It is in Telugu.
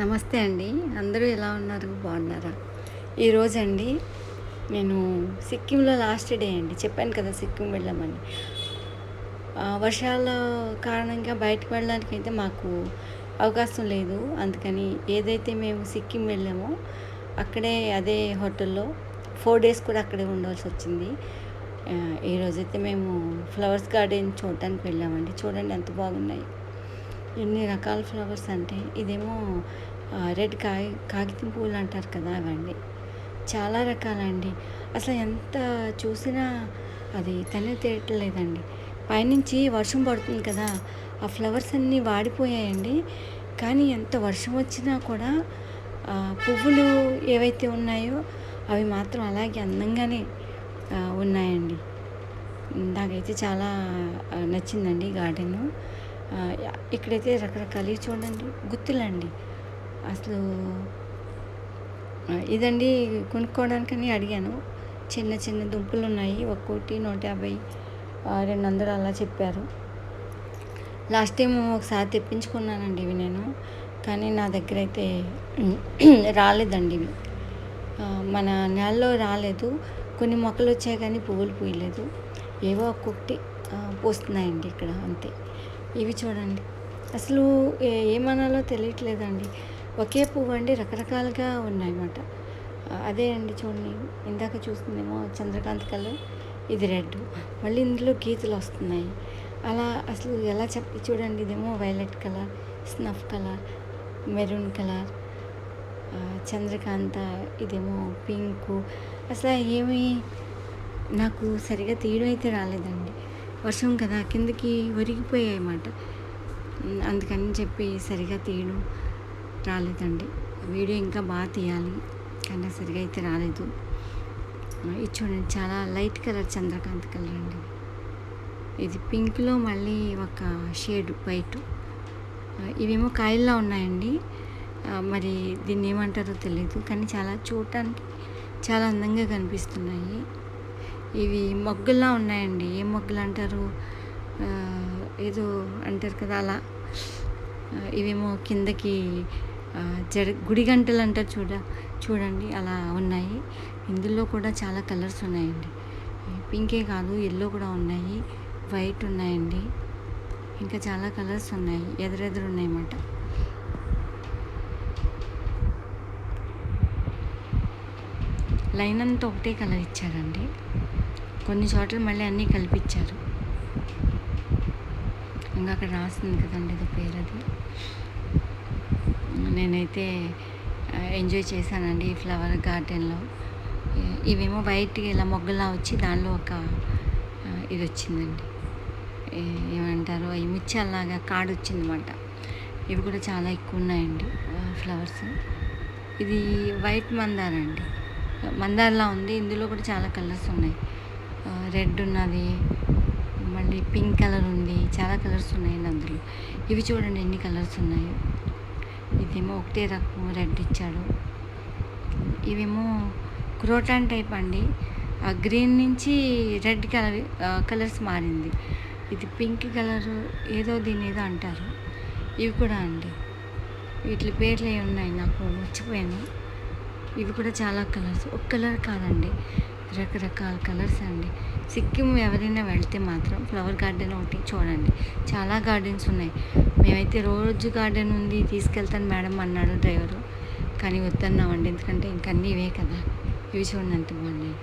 నమస్తే అండి. అందరూ ఎలా ఉన్నారు? బాగున్నారా? ఈరోజు అండి నేను సిక్కింలో లాస్ట్ డే అండి. చెప్పాను కదా సిక్కిం వెళ్ళామని. వర్షాల కారణంగా బయటకు వెళ్ళడానికి అయితే మాకు అవకాశం లేదు. అందుకని ఏదైతే మేము సిక్కిం వెళ్ళామో అక్కడే అదే హోటల్లో ఫోర్ డేస్ కూడా అక్కడే ఉండవలసి వచ్చింది. ఈరోజైతే మేము ఫ్లవర్స్ గార్డెన్ చూడటానికి వెళ్ళామండి. చూడండి ఎంత బాగున్నాయి. ఎన్ని రకాల ఫ్లవర్స్ అంటే ఇదేమో రెడ్ కాగి కాగితం పువ్వులు అంటారు కదా అవండి చాలా రకాలండి. అసలు ఎంత చూసినా అది తనే తీయట్లేదండి పైనుంచి వర్షం పడుతుంది కదా ఆ ఫ్లవర్స్ అన్నీ వాడిపోయాయండి. కానీ ఎంత వర్షం వచ్చినా కూడా పువ్వులు ఏవైతే ఉన్నాయో అవి మాత్రం అలాగే అందంగానే ఉన్నాయండి. నాకైతే చాలా నచ్చిందండి గార్డెను. ఇక్కడైతే రకరకాలు చూడండి గుత్తులండి. అసలు ఇదండి కొనుక్కోవడానికని అడిగాను. చిన్న చిన్న దుంపలు ఉన్నాయి. ఒక్కోటి నూట యాభై రెండు వందలు అలా చెప్పారు. లాస్ట్ టైం ఒకసారి తెప్పించుకున్నానండి ఇవి నేను. కానీ నా దగ్గర అయితే రాలేదండి ఇవి. మన నెలలో రాలేదు. కొన్ని మొక్కలు వచ్చాయి కానీ పువ్వులు పూయలేదు. ఏవో ఒక్కొక్కటి పూస్తున్నాయండి ఇక్కడ అంతే. ఇవి చూడండి. అసలు ఏ- ఏమనాలో తెలియట్లేదండి. ఒకే పువ్వు అండి రకరకాలుగా ఉన్నాయన్నమాట. అదే అండి చూడండి. ఇందాక చూస్తుందేమో చంద్రకాంత్ కలర్ ఇది రెడ్. మళ్ళీ ఇందులో గీతలు వస్తున్నాయి. అలా అసలు ఎలా చెప్పి చూడండి ఇదేమో violet colour snuff colour maroon colour Chandrakanta ఇదేమో పింకు. అసలు ఏమి నాకు సరిగా తీయడం అయితే రాలేదండి. వర్షం కదా కిందకి ఒరిగిపోయాయి అన్నమాట. అందుకని చెప్పి సరిగా తీయడం రాలేదండి. వీడియో ఇంకా బాగా తీయాలి. కానీ సరిగా అయితే రాలేదు. ఇది చూడండి చాలా లైట్ కలర్ చంద్రకాంత్ కలర్ అండి. ఇది పింక్లో మళ్ళీ ఒక షేడ్ వైట్. ఇవేమో కాయల్లో ఉన్నాయండి. మరి దీన్ని ఏమంటారో తెలియదు కానీ చాలా చూడటానికి చాలా అందంగా కనిపిస్తున్నాయి. ఇవి మొగ్గల్లా ఉన్నాయండి. ఏ మొగ్గలు అంటారు? ఏదో అంటారు కదా అలా. ఇవేమో కిందకి జడ గుడి గంటలు అంటారు చూడ చూడండి అలా ఉన్నాయి. ఇందులో కూడా చాలా కలర్స్ ఉన్నాయండి. పింకే కాదు ఎల్లో కూడా ఉన్నాయి. వైట్ ఉన్నాయండి. ఇంకా చాలా కలర్స్ ఉన్నాయి. ఎదురెదురు ఉన్నాయన్నమాట. లైన్ అంతా ఒకటే కలర్ ఇచ్చారండి. కొన్ని చోట్ల మళ్ళీ అన్నీ కలిపించారు ఇంకా అక్కడ రాసింది కదండి ఇది. నేనైతే ఎంజాయ్ చేశానండి ఈ ఫ్లవర్ గార్డెన్లో ఇవేమో బయటికి ఇలా మొగ్గలా వచ్చి దానిలో ఒక ఇది వచ్చిందండి. ఏమంటారు? ఈ ముత్యాల్లాగా కాడు వచ్చిందన్నమాట ఇవి కూడా చాలా ఎక్కువ ఉన్నాయండి ఫ్లవర్స్ ఇది వైట్ మందార అండి. మందారలా ఉంది ఇందులో కూడా చాలా కలర్స్ ఉన్నాయి. రెడ్ ఉన్నది మళ్ళీ పింక్ కలర్ ఉంది చాలా కలర్స్ ఉన్నాయండి అందులో. ఇవి చూడండి ఎన్ని కలర్స్ ఉన్నాయో. ఇదేమో ఒకటే రకం రెడ్ ఇచ్చాడు. ఇవేమో క్రోటాన్ టైప్ అండి. ఆ గ్రీన్ నుంచి రెడ్ కలర్ కలర్స్ మారింది. ఇది పింక్ కలర్ ఏదో దీని ఏదో అంటారు. ఇవి కూడా అండి. వీటి పేర్లు ఏమి ఉన్నాయి నాకు మర్చిపోయాను. ఇవి కూడా చాలా కలర్స్. ఒక కలర్ కాదండి. రకరకాల కలర్స్ అండి. సిక్కిం ఎవరైనా వెళ్తే మాత్రం ఫ్లవర్ గార్డెన్ ఒకటి చూడండి. చాలా గార్డెన్స్ ఉన్నాయి. మేమైతే రోజు గార్డెన్ ఉంది తీసుకెళ్తాను మేడం అన్నాడు డ్రైవరు. కానీ వద్దన్నామండి. ఎందుకంటే ఇంకన్నీ ఇవే కదా. ఇవి చూడండి ఎంత బాగున్నాయి.